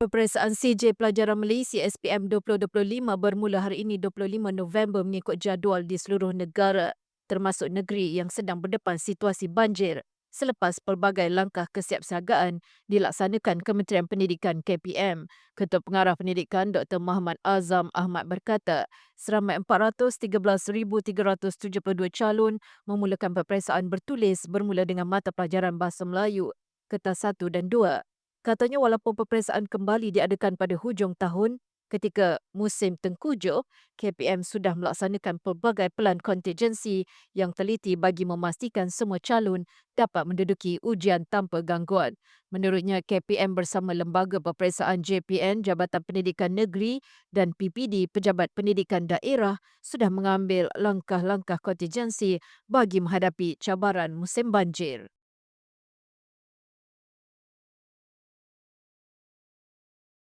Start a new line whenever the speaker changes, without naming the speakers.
Peperiksaan CJ Pelajaran Malaysia SPM 2025 bermula hari ini 25 November mengikut jadual di seluruh negara termasuk negeri yang sedang berdepan situasi banjir selepas pelbagai langkah kesiapsiagaan dilaksanakan Kementerian Pendidikan KPM. Ketua Pengarah Pendidikan Dr. Muhammad Azam Ahmad berkata, seramai 413,372 calon memulakan peperiksaan bertulis bermula dengan mata pelajaran Bahasa Melayu kertas 1 dan 2. Katanya walaupun peperiksaan kembali diadakan pada hujung tahun ketika musim tengkujuh, KPM sudah melaksanakan pelbagai pelan kontingensi yang teliti bagi memastikan semua calon dapat menduduki ujian tanpa gangguan. Menurutnya, KPM bersama Lembaga Peperiksaan JPN Jabatan Pendidikan Negeri dan PPD Pejabat Pendidikan Daerah sudah mengambil langkah-langkah kontingensi bagi menghadapi cabaran musim banjir.